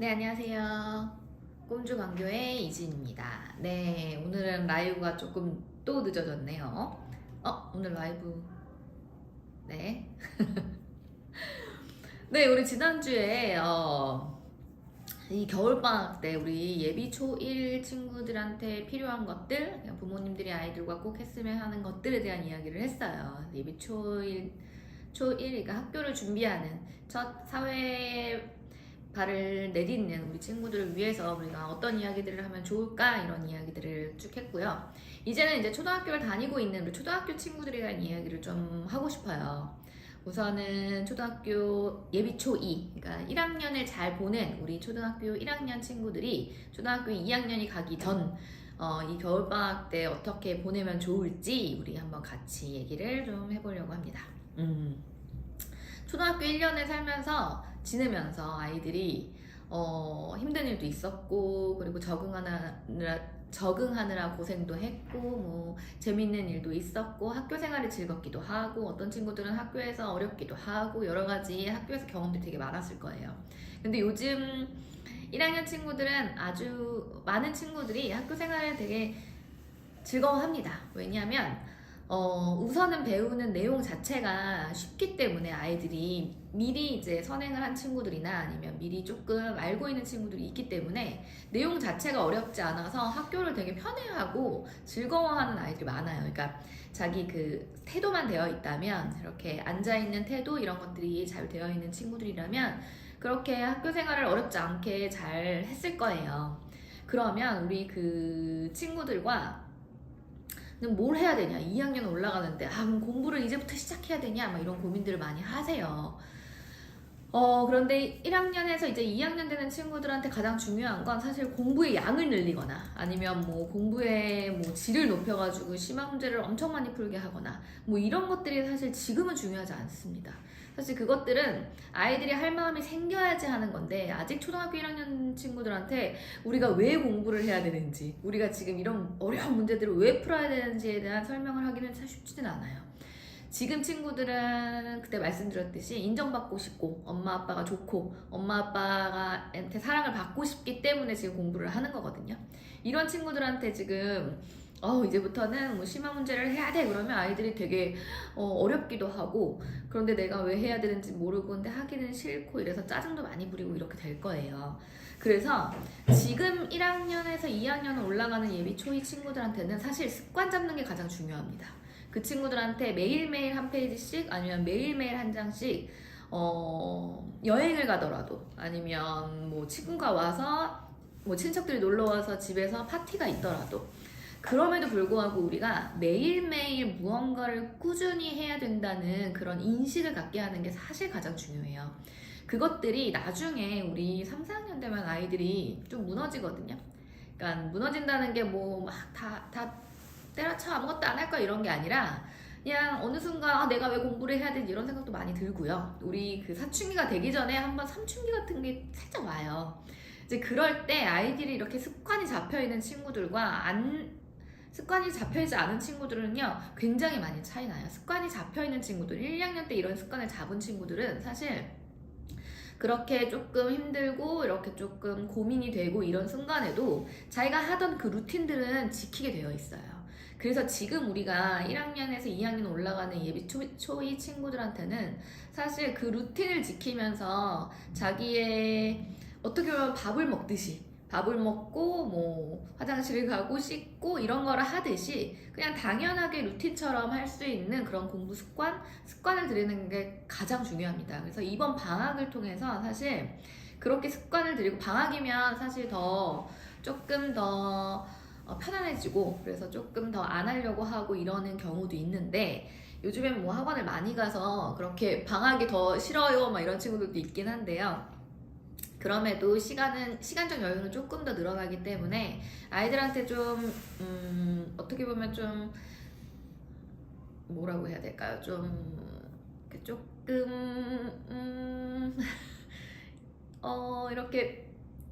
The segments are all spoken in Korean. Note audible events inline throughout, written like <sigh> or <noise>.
네, 안녕하세요. 꼼주 광교의 이진입니다. 네, 오늘은 라이브가 조금 또 늦어졌네요. 어, 오늘 라이브. 네. <laughs> 네, 우리 지난주에, 어, 이 겨울방학 때 우리 예비 초1 친구들한테 필요한 것들, 부모님들이 아이들과 꼭 했으면 하는 것들에 대한 이야기를 했어요. 예비 초1, 초1, 그러니까 학교를 준비하는 첫 사회 발을 내딛는 우리 친구들을 위해서 우리가 어떤 이야기들을 하면 좋을까 이런 이야기들을 쭉 했고요. 이제는 이제 초등학교를 다니고 있는 우리 초등학교 친구들에 대한 이야기를 좀 하고 싶어요. 우선은 초등학교 예비 초 2, 그러니까 1학년을 잘 보낸 우리 초등학교 1학년 친구들이 초등학교 2학년이 가기 전, 어, 이 겨울방학 때 어떻게 보내면 좋을지 우리 한번 같이 얘기를 좀 해보려고 합니다. 음. 초등학교 1년을 살면서 지내면서 아이들이 어, 힘든 일도 있었고 그리고 적응하느라 적응하느라 고생도 했고 뭐 재밌는 일도 있었고 학교 생활이 즐겁기도 하고 어떤 친구들은 학교에서 어렵기도 하고 여러 가지 학교에서 경험들이 되게 많았을 거예요. 근데 요즘 1학년 친구들은 아주 많은 친구들이 학교 생활을 되게 즐거워합니다. 왜냐하면 어, 우선은 배우는 내용 자체가 쉽기 때문에 아이들이 미리 이제 선행을 한 친구들이나 아니면 미리 조금 알고 있는 친구들이 있기 때문에 내용 자체가 어렵지 않아서 학교를 되게 편해하고 즐거워하는 아이들이 많아요. 그러니까 자기 그 태도만 되어 있다면 이렇게 앉아있는 태도 이런 것들이 잘 되어 있는 친구들이라면 그렇게 학교 생활을 어렵지 않게 잘 했을 거예요. 그러면 우리 그 친구들과 뭘 해야 되냐? 2학년 올라가는데 아 그럼 공부를 이제부터 시작해야 되냐? 막 이런 고민들을 많이 하세요. 어 그런데 1학년에서 이제 2학년 되는 친구들한테 가장 중요한 건 사실 공부의 양을 늘리거나 아니면 뭐 공부의 뭐 질을 높여가지고 심화 문제를 엄청 많이 풀게 하거나 뭐 이런 것들이 사실 지금은 중요하지 않습니다. 사실 그것들은 아이들이 할 마음이 생겨야지 하는 건데 아직 초등학교 1학년 친구들한테 우리가 왜 공부를 해야 되는지 우리가 지금 이런 어려운 문제들을 왜 풀어야 되는지에 대한 설명을 하기는 참 쉽지는 않아요. 지금 친구들은 그때 말씀드렸듯이 인정받고 싶고 엄마 아빠가 좋고 엄마 아빠가한테 사랑을 받고 싶기 때문에 지금 공부를 하는 거거든요. 이런 친구들한테 지금 어 이제부터는 뭐 심화 문제를 해야 돼 그러면 아이들이 되게 어, 어렵기도 하고 그런데 내가 왜 해야 되는지 모르고 근데 하기는 싫고 이래서 짜증도 많이 부리고 이렇게 될 거예요. 그래서 지금 1학년에서 2학년 올라가는 예비 초이 친구들한테는 사실 습관 잡는 게 가장 중요합니다. 그 친구들한테 매일매일 한 페이지씩 아니면 매일매일 한 장씩 어, 여행을 가더라도 아니면 뭐 친구가 와서 뭐 친척들이 놀러 와서 집에서 파티가 있더라도 그럼에도 불구하고 우리가 매일매일 무언가를 꾸준히 해야 된다는 그런 인식을 갖게 하는 게 사실 가장 중요해요. 그것들이 나중에 우리 3, 4학년 되면 아이들이 좀 무너지거든요. 그러니까 무너진다는 게 뭐 막 다, 다 때려쳐 아무것도 안 할 거야 이런 게 아니라 그냥 어느 순간 아, 내가 왜 공부를 해야 되지 이런 생각도 많이 들고요. 우리 그 사춘기가 되기 전에 한번 삼춘기 같은 게 살짝 와요. 이제 그럴 때 아이들이 이렇게 습관이 잡혀 있는 친구들과 안 습관이 잡혀있지 않은 친구들은요 굉장히 많이 차이 나요. 습관이 잡혀있는 친구들 1, 2학년 때 이런 습관을 잡은 친구들은 사실 그렇게 조금 힘들고 이렇게 조금 고민이 되고 이런 순간에도 자기가 하던 그 루틴들은 지키게 되어 있어요. 그래서 지금 우리가 1학년에서 2학년 올라가는 예비 초, 초이 친구들한테는 사실 그 루틴을 지키면서 자기의 어떻게 보면 밥을 먹듯이 밥을 먹고 뭐 화장실을 가고 씻고 이런 거를 하듯이 그냥 당연하게 루틴처럼 할 수 있는 그런 공부 습관 습관을 들이는 게 가장 중요합니다. 그래서 이번 방학을 통해서 사실 그렇게 습관을 들이고 방학이면 사실 더 조금 더 어, 편안해지고 그래서 조금 더 안 하려고 하고 이러는 경우도 있는데 요즘엔 뭐 학원을 많이 가서 그렇게 방학이 더 싫어요 막 이런 친구들도 있긴 한데요. 그럼에도 시간은 시간적 여유는 조금 더 늘어나기 때문에 아이들한테 좀 음, 어떻게 보면 좀 뭐라고 해야 될까요? 좀 조금 음, <laughs> 어 이렇게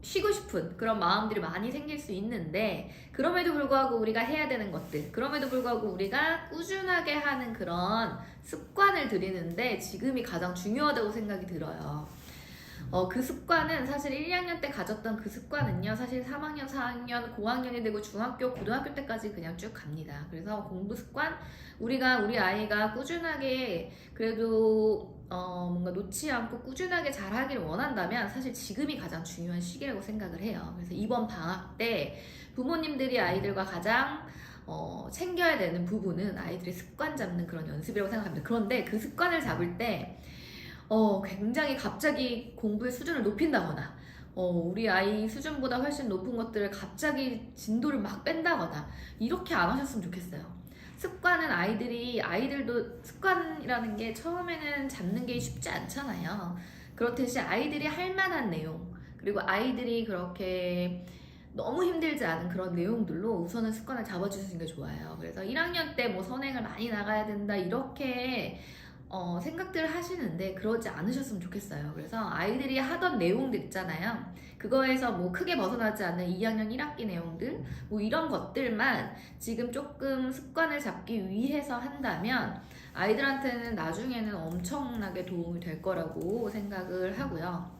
쉬고 싶은 그런 마음들이 많이 생길 수 있는데 그럼에도 불구하고 우리가 해야 되는 것들 그럼에도 불구하고 우리가 꾸준하게 하는 그런 습관을 들이는데 지금이 가장 중요하다고 생각이 들어요. 어, 그 습관은 사실 1, 2학년 때 가졌던 그 습관은요, 사실 3학년, 4학년, 고학년이 되고 중학교, 고등학교 때까지 그냥 쭉 갑니다. 그래서 공부 습관, 우리가, 우리 아이가 꾸준하게 그래도 어, 뭔가 놓지 않고 꾸준하게 잘 하기를 원한다면 사실 지금이 가장 중요한 시기라고 생각을 해요. 그래서 이번 방학 때 부모님들이 아이들과 가장 어, 챙겨야 되는 부분은 아이들의 습관 잡는 그런 연습이라고 생각합니다. 그런데 그 습관을 잡을 때 어, 굉장히 갑자기 공부의 수준을 높인다거나 어, 우리 아이 수준보다 훨씬 높은 것들을 갑자기 진도를 막 뺀다거나 이렇게 안 하셨으면 좋겠어요. 습관은 아이들이 아이들도 습관이라는 게 처음에는 잡는 게 쉽지 않잖아요. 그렇듯이 아이들이 할 만한 내용 그리고 아이들이 그렇게 너무 힘들지 않은 그런 내용들로 우선은 습관을 잡아주시는 게 좋아요. 그래서 1학년 때 뭐 선행을 많이 나가야 된다 이렇게 어, 생각들을 하시는데 그러지 않으셨으면 좋겠어요. 그래서 아이들이 하던 내용들 있잖아요. 그거에서 뭐 크게 벗어나지 않는 2학년 1학기 내용들 뭐 이런 것들만 지금 조금 습관을 잡기 위해서 한다면 아이들한테는 나중에는 엄청나게 도움이 될 거라고 생각을 하고요.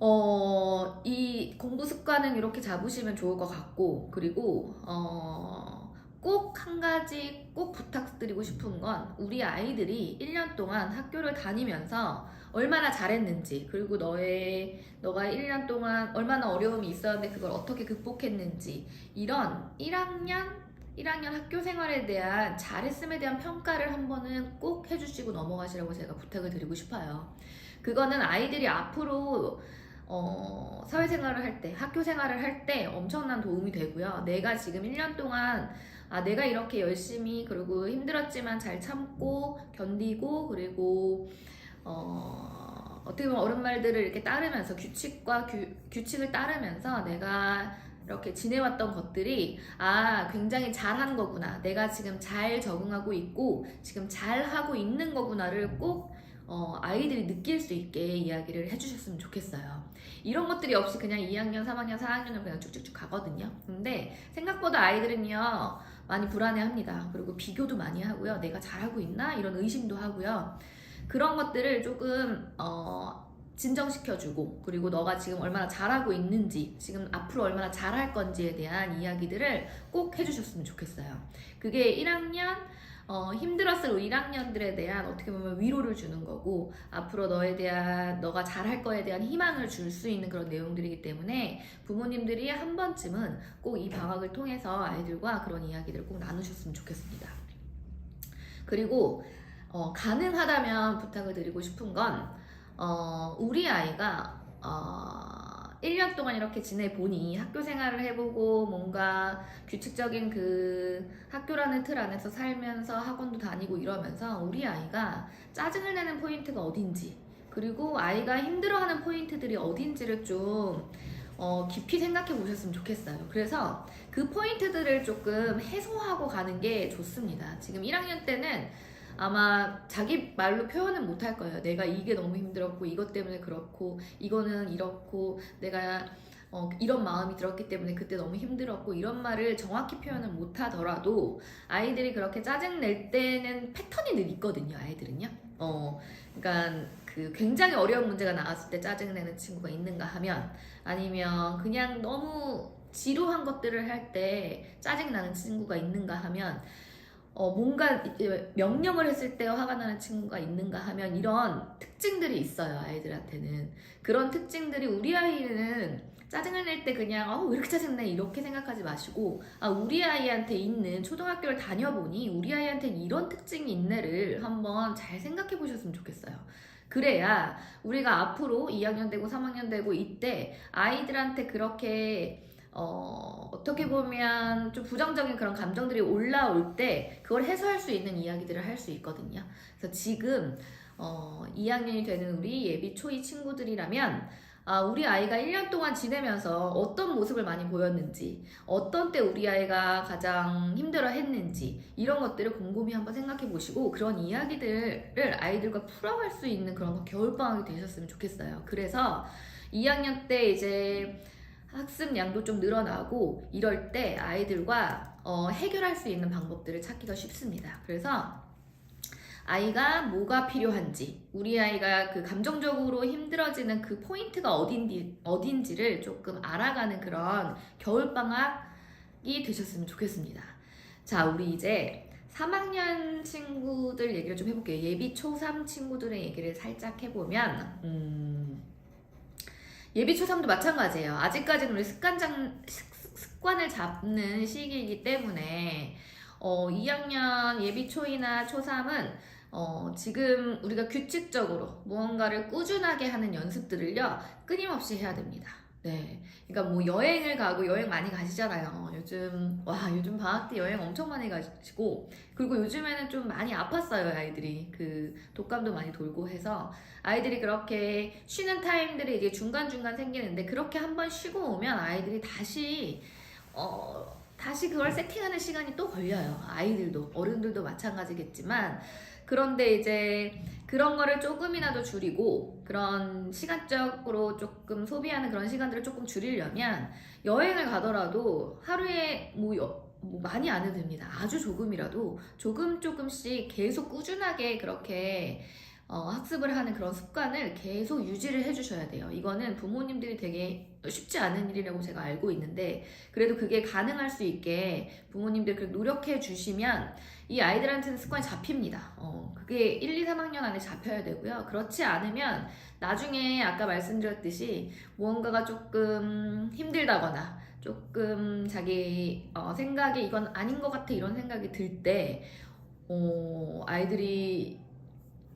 어, 이 공부 습관은 이렇게 잡으시면 좋을 것 같고, 그리고, 어, 꼭 한 가지 꼭 부탁드리고 싶은 건 우리 아이들이 1년 동안 학교를 다니면서 얼마나 잘했는지, 그리고 너의, 너가 1년 동안 얼마나 어려움이 있었는데 그걸 어떻게 극복했는지, 이런 1학년 1학년 학교 생활에 대한 잘했음에 대한 평가를 한 번은 꼭 해주시고 넘어가시라고 제가 부탁을 드리고 싶어요. 그거는 아이들이 앞으로 어, 사회생활을 할 때, 학교 생활을 할 때 엄청난 도움이 되고요. 내가 지금 1년 동안 아, 내가 이렇게 열심히 그리고 힘들었지만 잘 참고 견디고 그리고 어, 어떻게 보면 어른 말들을 이렇게 따르면서 규칙과 규, 규칙을 따르면서 내가 이렇게 지내왔던 것들이 아 굉장히 잘한 거구나 내가 지금 잘 적응하고 있고 지금 잘 하고 있는 거구나를 꼭 어, 아이들이 느낄 수 있게 이야기를 해주셨으면 좋겠어요. 이런 것들이 없이 그냥 2학년, 3학년, 4학년을 그냥 쭉쭉쭉 가거든요. 근데 생각보다 아이들은요, 많이 불안해합니다. 그리고 비교도 많이 하고요. 내가 잘하고 있나? 이런 의심도 하고요. 그런 것들을 조금, 어, 진정시켜주고, 그리고 너가 지금 얼마나 잘하고 있는지, 지금 앞으로 얼마나 잘할 건지에 대한 이야기들을 꼭 해주셨으면 좋겠어요. 그게 1학년, 어, 힘들었을 1학년들에 대한 어떻게 보면 위로를 주는 거고 앞으로 너에 대한 너가 잘할 거에 대한 희망을 줄 수 있는 그런 내용들이기 때문에 부모님들이 한 번쯤은 꼭 이 방학을 통해서 아이들과 그런 이야기들을 꼭 나누셨으면 좋겠습니다. 그리고 어, 가능하다면 부탁을 드리고 싶은 건 어, 우리 아이가 어, 1년 동안 이렇게 지내보니 학교 생활을 해보고 뭔가 규칙적인 그 학교라는 틀 안에서 살면서 학원도 다니고 이러면서 우리 아이가 짜증을 내는 포인트가 어딘지 그리고 아이가 힘들어하는 포인트들이 어딘지를 좀 어, 깊이 생각해 보셨으면 좋겠어요. 그래서 그 포인트들을 조금 해소하고 가는 게 좋습니다. 지금 1학년 때는 아마 자기 말로 표현은 못할 거예요. 내가 이게 너무 힘들었고 이것 때문에 그렇고 이거는 이렇고 내가 어, 이런 마음이 들었기 때문에 그때 너무 힘들었고 이런 말을 정확히 표현을 못 하더라도 아이들이 그렇게 짜증 낼 때는 패턴이 늘 있거든요. 아이들은요. 어, 그러니까 그 굉장히 어려운 문제가 나왔을 때 짜증 내는 친구가 있는가 하면 아니면 그냥 너무 지루한 것들을 할 때 짜증 나는 친구가 있는가 하면 어, 뭔가 명령을 했을 때 화가 나는 친구가 있는가 하면 이런 특징들이 있어요, 아이들한테는. 그런 특징들이 우리 아이는 짜증을 낼 때 그냥, 어, 왜 이렇게 짜증내? 이렇게 생각하지 마시고, 아, 우리 아이한테 있는 초등학교를 다녀보니 우리 아이한테는 이런 특징이 있네를 한번 잘 생각해 보셨으면 좋겠어요. 그래야 우리가 앞으로 2학년 되고 3학년 되고 이때 아이들한테 그렇게 어, 어떻게 보면 좀 부정적인 그런 감정들이 올라올 때 그걸 해소할 수 있는 이야기들을 할 수 있거든요. 그래서 지금 어, 2학년이 되는 우리 예비 초이 친구들이라면 아, 우리 아이가 1년 동안 지내면서 어떤 모습을 많이 보였는지, 어떤 때 우리 아이가 가장 힘들어 했는지, 이런 것들을 곰곰이 한번 생각해 보시고, 그런 이야기들을 아이들과 풀어갈 수 있는 그런 겨울방학이 되셨으면 좋겠어요. 그래서 2학년 때 이제 학습량도 좀 늘어나고 이럴 때 아이들과 어, 해결할 수 있는 방법들을 찾기가 쉽습니다. 그래서 아이가 뭐가 필요한지, 우리 아이가 그 감정적으로 힘들어지는 그 포인트가 어딘지, 어딘지를 조금 알아가는 그런 겨울방학이 되셨으면 좋겠습니다. 자, 우리 이제 3학년 친구들 얘기를 좀 해볼게요. 예비 초3 친구들의 얘기를 살짝 해보면, 음, 예비 초3도 마찬가지예요. 아직까지는 우리 습관장, 습- 습관을 잡는 시기이기 때문에, 어, 2학년 예비 초이나 초3은 어, 지금 우리가 규칙적으로 무언가를 꾸준하게 하는 연습들을요, 끊임없이 해야 됩니다. 네. 그러니까 뭐 여행을 가고 여행 많이 가시잖아요. 요즘, 와, 요즘 방학 때 여행 엄청 많이 가시고, 그리고 요즘에는 좀 많이 아팠어요, 아이들이. 그 독감도 많이 돌고 해서. 아이들이 그렇게 쉬는 타임들이 이제 중간 중간 생기는데, 그렇게 한번 쉬고 오면 아이들이 다시, 어, 다시 그걸 세팅하는 시간이 또 걸려요. 아이들도, 어른들도 마찬가지겠지만, 그런데 이제 그런 거를 조금이라도 줄이고 그런 시간적으로 조금 소비하는 그런 시간들을 조금 줄이려면 여행을 가더라도 하루에 뭐, 여- 뭐 많이 안 해도 됩니다. 아주 조금이라도 조금 조금씩 계속 꾸준하게 그렇게 어, 학습을 하는 그런 습관을 계속 유지를 해주셔야 돼요. 이거는 부모님들이 되게 쉽지 않은 일이라고 제가 알고 있는데 그래도 그게 가능할 수 있게 부모님들 그 노력해 주시면 이 아이들한테는 습관이 잡힙니다. 어, 그게 1, 2, 3학년 안에 잡혀야 되고요. 그렇지 않으면 나중에 아까 말씀드렸듯이 무언가가 조금 힘들다거나 조금 자기 어, 생각에 이건 아닌 것 같아 이런 생각이 들 때 어, 아이들이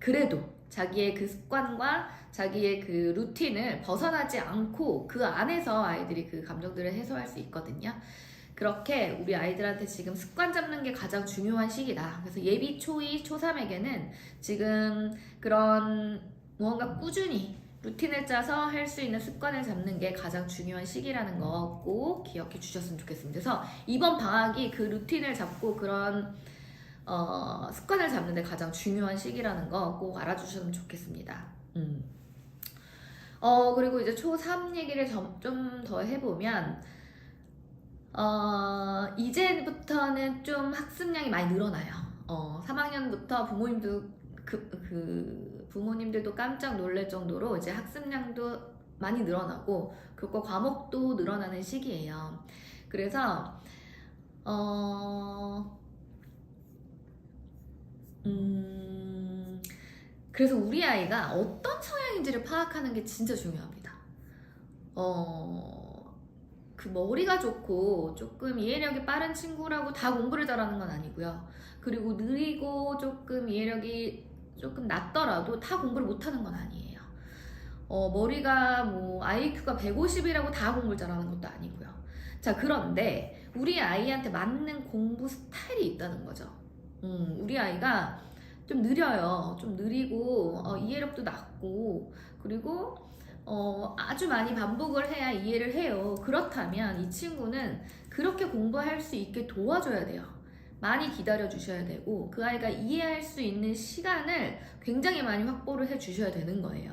그래도 자기의 그 습관과 자기의 그 루틴을 벗어나지 않고 그 안에서 아이들이 그 감정들을 해소할 수 있거든요. 그렇게 우리 아이들한테 지금 습관 잡는 게 가장 중요한 시기다. 그래서 예비 초2, 초3에게는 지금 그런 무언가 꾸준히 루틴을 짜서 할 수 있는 습관을 잡는 게 가장 중요한 시기라는 거 꼭 기억해 주셨으면 좋겠습니다. 그래서 이번 방학이 그 루틴을 잡고 그런 어, 습관을 잡는 데 가장 중요한 시기라는 거 꼭 알아주셨으면 좋겠습니다. 음. 어, 그리고 이제 초3 얘기를 좀 더 해보면, 어, 이제부터는 좀 학습량이 많이 늘어나요. 어, 3학년부터 부모님도, 그, 그, 부모님들도 깜짝 놀랄 정도로 이제 학습량도 많이 늘어나고, 그리고 과목도 늘어나는 시기예요. 그래서, 어, 음, 그래서 우리 아이가 어떤 성향인지를 파악하는 게 진짜 중요합니다. 어, 그 머리가 좋고 조금 이해력이 빠른 친구라고 다 공부를 잘하는 건 아니고요. 그리고 느리고 조금 이해력이 조금 낮더라도 다 공부를 못하는 건 아니에요. 어, 머리가 뭐 IQ가 150이라고 다 공부를 잘하는 것도 아니고요. 자, 그런데 우리 아이한테 맞는 공부 스타일이 있다는 거죠. 음, 우리 아이가 좀 느려요. 좀 느리고 어, 이해력도 낮고 그리고 어, 아주 많이 반복을 해야 이해를 해요. 그렇다면 이 친구는 그렇게 공부할 수 있게 도와줘야 돼요. 많이 기다려 주셔야 되고 그 아이가 이해할 수 있는 시간을 굉장히 많이 확보를 해 주셔야 되는 거예요.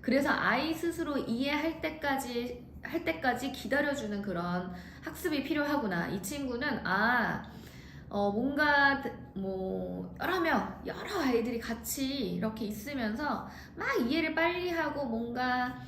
그래서 아이 스스로 이해할 때까지 할 때까지 기다려 주는 그런 학습이 필요하구나. 이 친구는 아 어, 뭔가, 뭐, 여러 명, 여러 아이들이 같이 이렇게 있으면서 막 이해를 빨리 하고 뭔가,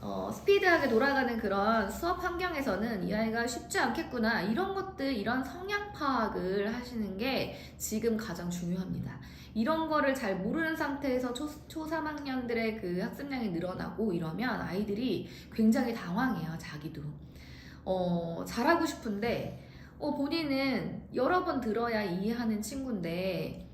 어, 스피드하게 돌아가는 그런 수업 환경에서는 이 아이가 쉽지 않겠구나. 이런 것들, 이런 성향 파악을 하시는 게 지금 가장 중요합니다. 이런 거를 잘 모르는 상태에서 초, 초 3학년들의 그 학습량이 늘어나고 이러면 아이들이 굉장히 당황해요, 자기도. 어, 잘하고 싶은데, 어, 본인은 여러 번 들어야 이해하는 친구인데,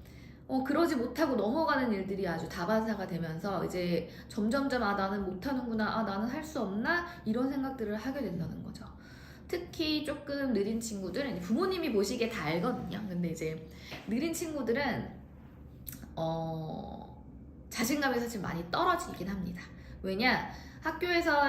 어, 그러지 못하고 넘어가는 일들이 아주 다반사가 되면서 이제 점점점 아, 나는 못하는구나, 아, 나는 할 수 없나? 이런 생각들을 하게 된다는 거죠. 특히 조금 느린 친구들은 부모님이 보시기에 다 알거든요. 근데 이제 느린 친구들은, 어, 자신감이 사실 많이 떨어지긴 합니다. 왜냐? 학교에서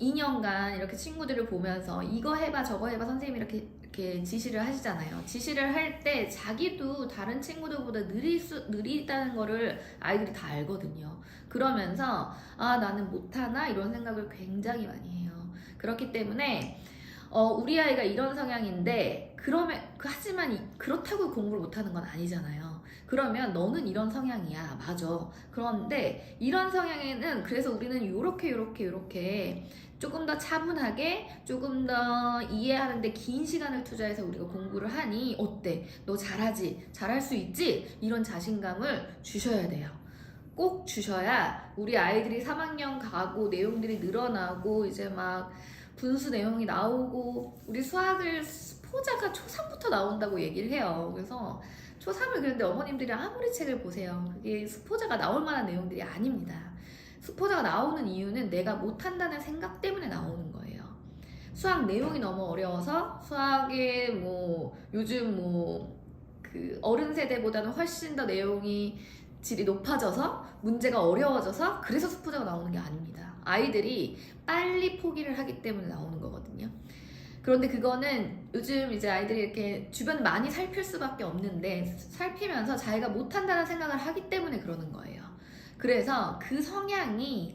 2년간 이렇게 친구들을 보면서 이거 해봐 저거 해봐 선생님이 이렇게 이렇게 지시를 하시잖아요. 지시를 할 때 자기도 다른 친구들보다 느리 수, 느리다는 거를 아이들이 다 알거든요. 그러면서 아 나는 못하나 이런 생각을 굉장히 많이 해요. 그렇기 때문에 어, 우리 아이가 이런 성향인데 그러면 그 하지만 이- 그렇다고 공부를 못하는 건 아니잖아요. 그러면 너는 이런 성향이야. 맞아. 그런데 이런 성향에는 그래서 우리는 요렇게 요렇게 요렇게 조금 더 차분하게 조금 더 이해하는데 긴 시간을 투자해서 우리가 공부를 하니 어때? 너 잘하지? 잘할 수 있지? 이런 자신감을 주셔야 돼요. 꼭 주셔야 우리 아이들이 3학년 가고 내용들이 늘어나고 이제 막 분수 내용이 나오고 우리 수학을 포자가 초3부터 나온다고 얘기를 해요. 그래서 초3을 그런데 어머님들이 아무리 책을 보세요. 그게 수포자가 나올 만한 내용들이 아닙니다. 수포자가 나오는 이유는 내가 못한다는 생각 때문에 나오는 거예요. 수학 내용이 너무 어려워서 수학에 뭐 요즘 뭐 그 어른 세대보다는 훨씬 더 내용이 질이 높아져서 문제가 어려워져서 그래서 수포자가 나오는 게 아닙니다. 아이들이 빨리 포기를 하기 때문에 나오는 거거든요. 그런데 그거는 요즘 이제 아이들이 이렇게 주변 많이 살필 수밖에 없는데 살피면서 자기가 못한다는 생각을 하기 때문에 그러는 거예요. 그래서 그 성향이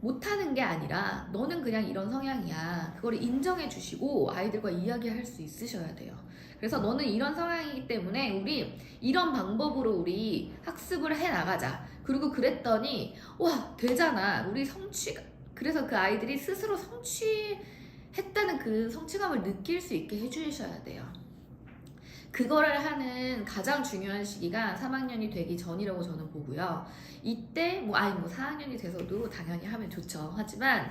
못하는 게 아니라 너는 그냥 이런 성향이야. 그걸 인정해 주시고 아이들과 이야기할 수 있으셔야 돼요. 그래서 너는 이런 성향이기 때문에 우리 이런 방법으로 우리 학습을 해 나가자. 그리고 그랬더니 와 되잖아. 우리 성취 그래서 그 아이들이 스스로 성취했다는 그 성취감을 느낄 수 있게 해주셔야 돼요. 그거를 하는 가장 중요한 시기가 3학년이 되기 전이라고 저는 보고요. 이때 뭐 아니 뭐 4학년이 돼서도 당연히 하면 좋죠. 하지만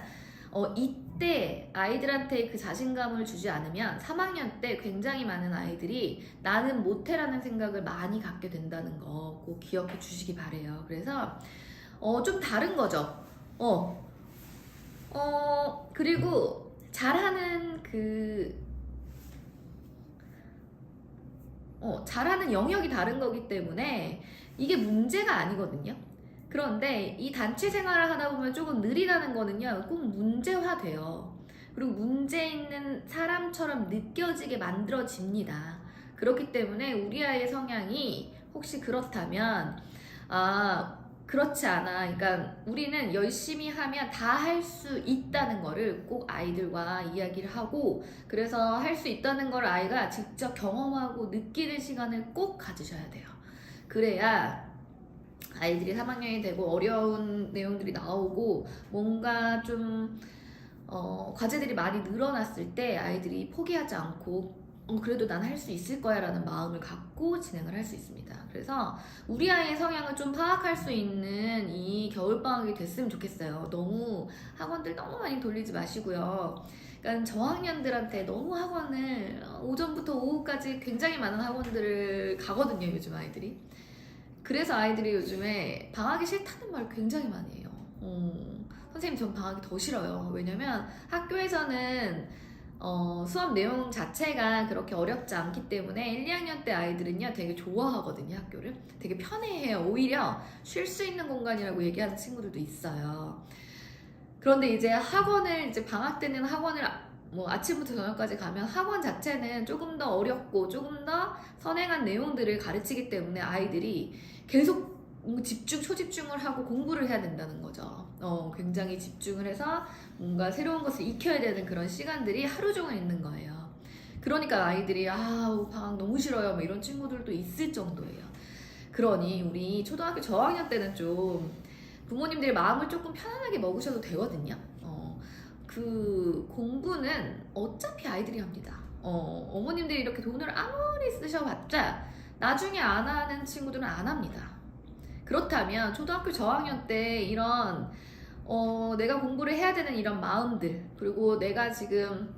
어 이때 아이들한테 그 자신감을 주지 않으면 3학년 때 굉장히 많은 아이들이 나는 못해라는 생각을 많이 갖게 된다는 거 꼭 기억해 주시기 바래요. 그래서 어 좀 다른 거죠. 어. 어 그리고 잘하는 그 어, 잘하는 영역이 다른 거기 때문에 이게 문제가 아니거든요. 그런데 이 단체 생활을 하다 보면 조금 느리다는 거는요, 꼭 문제화돼요. 그리고 문제 있는 사람처럼 느껴지게 만들어집니다. 그렇기 때문에 우리 아이의 성향이 혹시 그렇다면, 아, 그렇지 않아. 그러니까 우리는 열심히 하면 다 할 수 있다는 거를 꼭 아이들과 이야기를 하고 그래서 할 수 있다는 걸 아이가 직접 경험하고 느끼는 시간을 꼭 가지셔야 돼요. 그래야 아이들이 3학년이 되고 어려운 내용들이 나오고 뭔가 좀 어, 과제들이 많이 늘어났을 때 아이들이 포기하지 않고 어, 그래도 난 할 수 있을 거야 라는 마음을 갖고 진행을 할 수 있습니다. 그래서 우리 아이의 성향을 좀 파악할 수 있는 이 겨울방학이 됐으면 좋겠어요. 너무 학원들 너무 많이 돌리지 마시고요. 그러니까 저학년들한테 너무 학원을 오전부터 오후까지 굉장히 많은 학원들을 가거든요, 요즘 아이들이. 그래서 아이들이 요즘에 방학이 싫다는 말 굉장히 많이 해요. 어, 선생님, 전 방학이 더 싫어요. 왜냐면 학교에서는 어, 수업 내용 자체가 그렇게 어렵지 않기 때문에 1, 2학년 때 아이들은요 되게 좋아하거든요 학교를. 되게 편해해요. 오히려 쉴 수 있는 공간이라고 얘기하는 친구들도 있어요. 그런데 이제 학원을 이제 방학 때는 학원을 아- 뭐 아침부터 저녁까지 가면 학원 자체는 조금 더 어렵고 조금 더 선행한 내용들을 가르치기 때문에 아이들이 계속 뭐 집중 초집중을 하고 공부를 해야 된다는 거죠. 어, 굉장히 집중을 해서 뭔가 새로운 것을 익혀야 되는 그런 시간들이 하루 종일 있는 거예요. 그러니까 아이들이 아 방학 너무 싫어요 뭐 이런 친구들도 있을 정도예요. 그러니 우리 초등학교 저학년 때는 좀 부모님들이 마음을 조금 편안하게 먹으셔도 되거든요. 어, 그 공부는 어차피 아이들이 합니다. 어, 어머님들이 이렇게 돈을 아무리 쓰셔봤자 나중에 안 하는 친구들은 안 합니다. 그렇다면 초등학교 저학년 때 이런 어, 내가 공부를 해야 되는 이런 마음들 그리고 내가 지금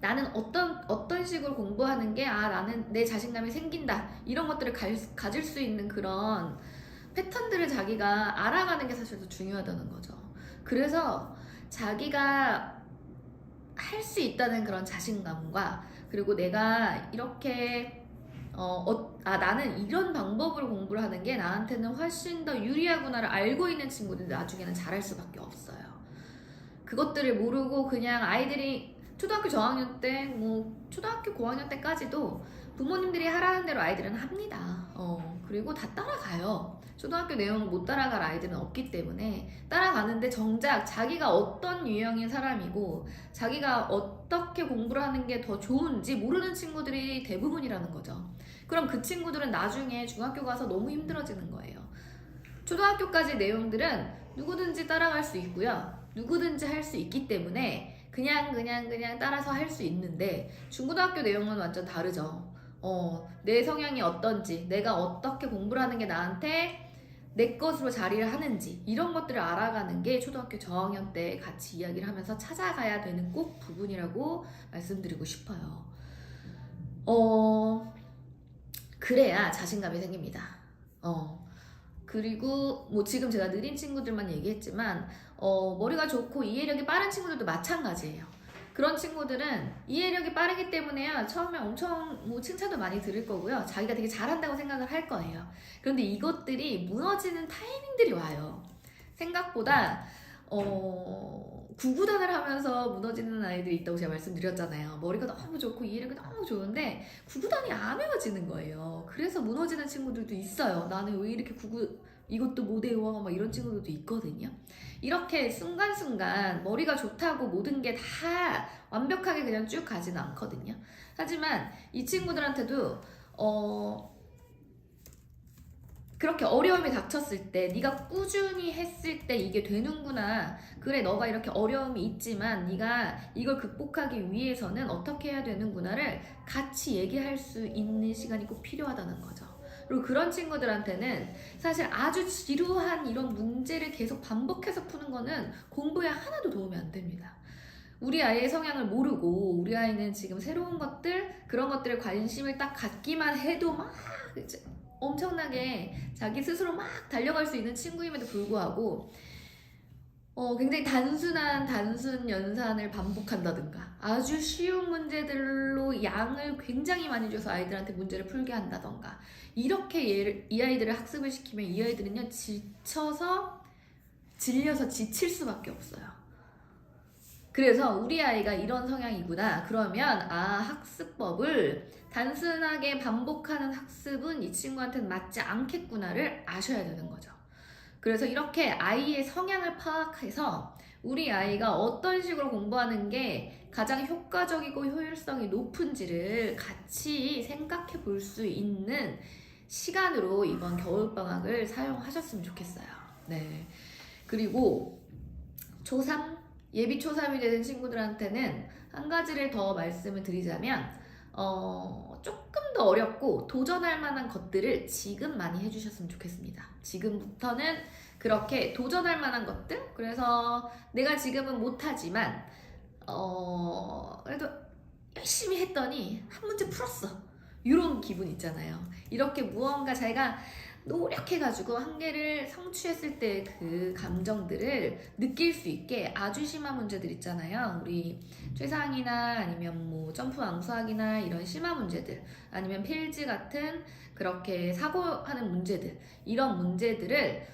나는 어떤 어떤 식으로 공부하는 게 아 나는 내 자신감이 생긴다 이런 것들을 가, 가질 수 있는 그런 패턴들을 자기가 알아가는 게 사실 더 중요하다는 거죠. 그래서 자기가 할 수 있다는 그런 자신감과 그리고 내가 이렇게 어, 어, 아, 나는 이런 방법으로 공부를 하는 게 나한테는 훨씬 더 유리하구나를 알고 있는 친구들이 나중에는 잘할 수밖에 없어요. 그것들을 모르고 그냥 아이들이 초등학교 저학년 때, 뭐, 초등학교 고학년 때까지도 부모님들이 하라는 대로 아이들은 합니다. 어, 그리고 다 따라가요. 초등학교 내용을 못 따라갈 아이들은 없기 때문에 따라가는데 정작 자기가 어떤 유형의 사람이고 자기가 어떻게 공부를 하는 게 더 좋은지 모르는 친구들이 대부분이라는 거죠. 그럼 그 친구들은 나중에 중학교 가서 너무 힘들어지는 거예요. 초등학교까지 내용들은 누구든지 따라갈 수 있고요. 누구든지 할 수 있기 때문에 그냥 그냥 그냥 따라서 할 수 있는데 중고등학교 내용은 완전 다르죠. 어, 내 성향이 어떤지, 내가 어떻게 공부를 하는 게 나한테 내 것으로 자리를 하는지 이런 것들을 알아가는 게 초등학교 저학년 때 같이 이야기를 하면서 찾아가야 되는 꼭 부분이라고 말씀드리고 싶어요. 어, 그래야 자신감이 생깁니다. 어, 그리고 뭐 지금 제가 느린 친구들만 얘기했지만 어, 머리가 좋고 이해력이 빠른 친구들도 마찬가지예요. 그런 친구들은 이해력이 빠르기 때문에요. 처음에 엄청 뭐 칭찬도 많이 들을 거고요. 자기가 되게 잘한다고 생각을 할 거예요. 그런데 이것들이 무너지는 타이밍들이 와요. 생각보다 어, 구구단을 하면서 무너지는 아이들이 있다고 제가 말씀드렸잖아요. 머리가 너무 좋고 이해력이 너무 좋은데 구구단이 안 외워지는 거예요. 그래서 무너지는 친구들도 있어요. 나는 왜 이렇게 구구 이것도 못 외워 막 이런 친구들도 있거든요. 이렇게 순간순간 머리가 좋다고 모든 게 다 완벽하게 그냥 쭉 가지는 않거든요. 하지만 이 친구들한테도 어 그렇게 어려움이 닥쳤을 때 네가 꾸준히 했을 때 이게 되는구나. 그래 너가 이렇게 어려움이 있지만 네가 이걸 극복하기 위해서는 어떻게 해야 되는구나를 같이 얘기할 수 있는 시간이 꼭 필요하다는 거죠. 그리고 그런 친구들한테는 사실 아주 지루한 이런 문제를 계속 반복해서 푸는 거는 공부에 하나도 도움이 안 됩니다. 우리 아이의 성향을 모르고 우리 아이는 지금 새로운 것들 그런 것들에 관심을 딱 갖기만 해도 막 엄청나게 자기 스스로 막 달려갈 수 있는 친구임에도 불구하고 어, 굉장히 단순한 단순 연산을 반복한다든가 아주 쉬운 문제들로 양을 굉장히 많이 줘서 아이들한테 문제를 풀게 한다던가 이렇게 얘를, 이 아이들을 학습을 시키면 이 아이들은요 지쳐서 질려서 지칠 수밖에 없어요. 그래서 우리 아이가 이런 성향이구나. 그러면 아 학습법을 단순하게 반복하는 학습은 이 친구한테는 맞지 않겠구나를 아셔야 되는 거죠. 그래서 이렇게 아이의 성향을 파악해서 우리 아이가 어떤 식으로 공부하는 게 가장 효과적이고 효율성이 높은지를 같이 생각해 볼 수 있는 시간으로 이번 겨울방학을 사용하셨으면 좋겠어요. 네. 그리고 초3, 예비 초3이 되는 친구들한테는 한 가지를 더 말씀을 드리자면, 어, 조금 더 어렵고 도전할 만한 것들을 지금 많이 해주셨으면 좋겠습니다. 지금부터는 그렇게 도전할 만한 것들? 그래서 내가 지금은 못하지만, 어, 그래도 열심히 했더니 한 문제 풀었어. 이런 기분 있잖아요. 이렇게 무언가 자기가 노력해가지고 한계를 성취했을 때 그 감정들을 느낄 수 있게 아주 심한 문제들 있잖아요. 우리 최상이나 아니면 뭐 점프 왕수학이나 이런 심한 문제들 아니면 필지 같은 그렇게 사고하는 문제들 이런 문제들을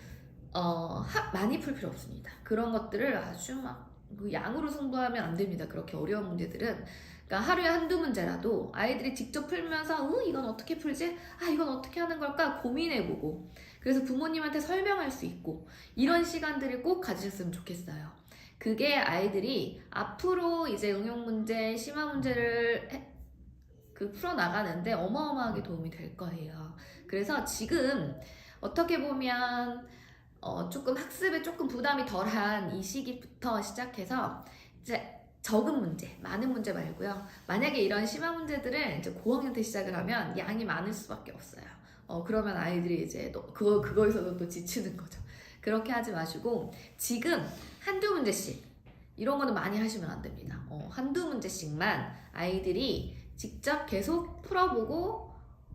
어, 하- 많이 풀 필요 없습니다. 그런 것들을 아주 막 그 양으로 승부하면 안 됩니다. 그렇게 어려운 문제들은 그러니까 하루에 한두 문제라도 아이들이 직접 풀면서 어, 이건 어떻게 풀지? 아 이건 어떻게 하는 걸까 고민해보고 그래서 부모님한테 설명할 수 있고 이런 시간들을 꼭 가지셨으면 좋겠어요. 그게 아이들이 앞으로 이제 응용 문제, 심화 문제를 해- 그 풀어 나가는데 어마어마하게 도움이 될 거예요. 그래서 지금 어떻게 보면 어, 조금 학습에 조금 부담이 덜한 이 시기부터 시작해서 이제 적은 문제, 많은 문제 말고요. 만약에 이런 심한 문제들은 이제 고학년 때 시작을 하면 양이 많을 수밖에 없어요. 어, 그러면 아이들이 이제 또 그거, 그거에서도 또 지치는 거죠. 그렇게 하지 마시고 지금 한두 문제씩 이런 거는 많이 하시면 안 됩니다. 어, 한두 문제씩만 아이들이 직접 계속 풀어보고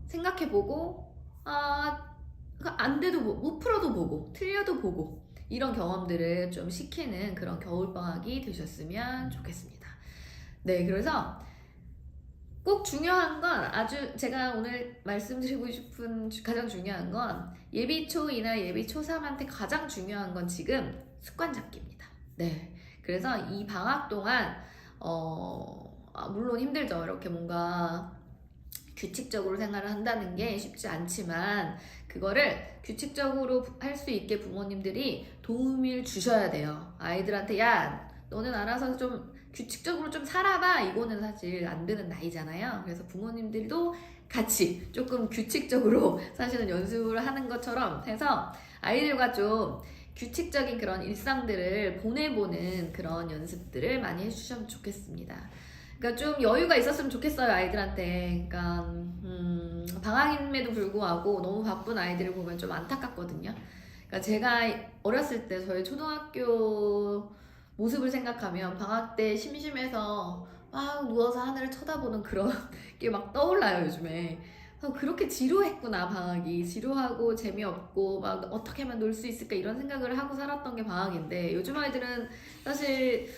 생각해보고 아, 안 돼도 뭐- 못 풀어도 보고 틀려도 보고 이런 경험들을 좀 시키는 그런 겨울방학이 되셨으면 좋겠습니다. 네, 그래서 꼭 중요한 건 아주 제가 오늘 말씀드리고 싶은 주- 가장 중요한 건 예비 초2나 예비 초3한테 가장 중요한 건 지금 습관 잡기입니다. 네. 그래서 이 방학 동안 어 아, 물론 힘들죠. 이렇게 뭔가 규칙적으로 생활을 한다는 게 쉽지 않지만 그거를 규칙적으로 할 수 있게 부모님들이 도움을 주셔야 돼요. 아이들한테 야 너는 알아서 좀 규칙적으로 좀 살아봐 이거는 사실 안 되는 나이잖아요. 그래서 부모님들도 같이 조금 규칙적으로 <laughs> 사실은 연습을 하는 것처럼 해서 아이들과 좀 규칙적인 그런 일상들을 보내보는 그런 연습들을 많이 해주셨으면 좋겠습니다. 그러니까 좀 여유가 있었으면 좋겠어요 아이들한테. 그러니까 음, 방학임에도 불구하고 너무 바쁜 아이들을 보면 좀 안타깝거든요. 그러니까 제가 어렸을 때 저희 초등학교 모습을 생각하면 방학 때 심심해서 막 누워서 하늘을 쳐다보는 그런 <laughs> 게 막 떠올라요 요즘에. 어, 그렇게 지루했구나 방학이 지루하고 재미없고 막 어떻게 하면 놀 수 있을까 이런 생각을 하고 살았던 게 방학인데 요즘 아이들은 사실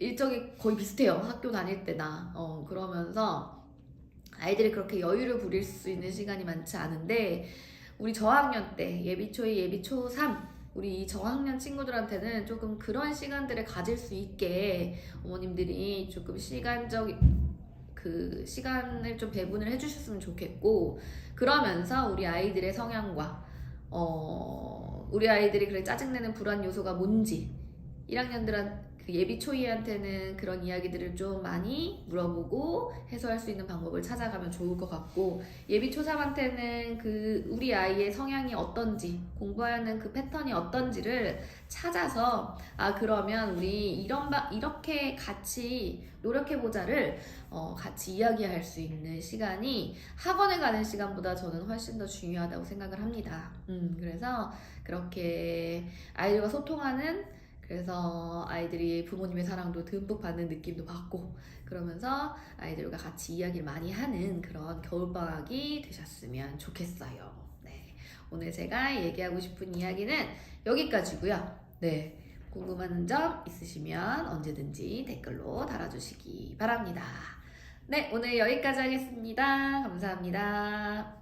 일정이 거의 비슷해요. 학교 다닐 때나. 어 그러면서 아이들이 그렇게 여유를 부릴 수 있는 시간이 많지 않은데 우리 저학년 때 예비 초2 예비 초 3 우리 이 저학년 친구들한테는 조금 그런 시간들을 가질 수 있게 어머님들이 조금 시간적 그 시간을 좀 배분을 해주셨으면 좋겠고 그러면서 우리 아이들의 성향과 어 우리 아이들이 그래 짜증내는 불안 요소가 뭔지 1학년들한 그 예비 초이한테는 그런 이야기들을 좀 많이 물어보고 해소할 수 있는 방법을 찾아가면 좋을 것 같고 예비 초삼한테는 그 우리 아이의 성향이 어떤지 공부하는 그 패턴이 어떤지를 찾아서 아 그러면 우리 이런 바, 이렇게 같이 노력해 보자를 어, 같이 이야기할 수 있는 시간이 학원에 가는 시간보다 저는 훨씬 더 중요하다고 생각을 합니다. 음 그래서 그렇게 아이들과 소통하는 그래서 아이들이 부모님의 사랑도 듬뿍 받는 느낌도 받고 그러면서 아이들과 같이 이야기를 많이 하는 그런 겨울방학이 되셨으면 좋겠어요. 네. 오늘 제가 얘기하고 싶은 이야기는 여기까지고요. 네. 궁금한 점 있으시면 언제든지 댓글로 달아주시기 바랍니다. 네, 오늘 여기까지 하겠습니다. 감사합니다.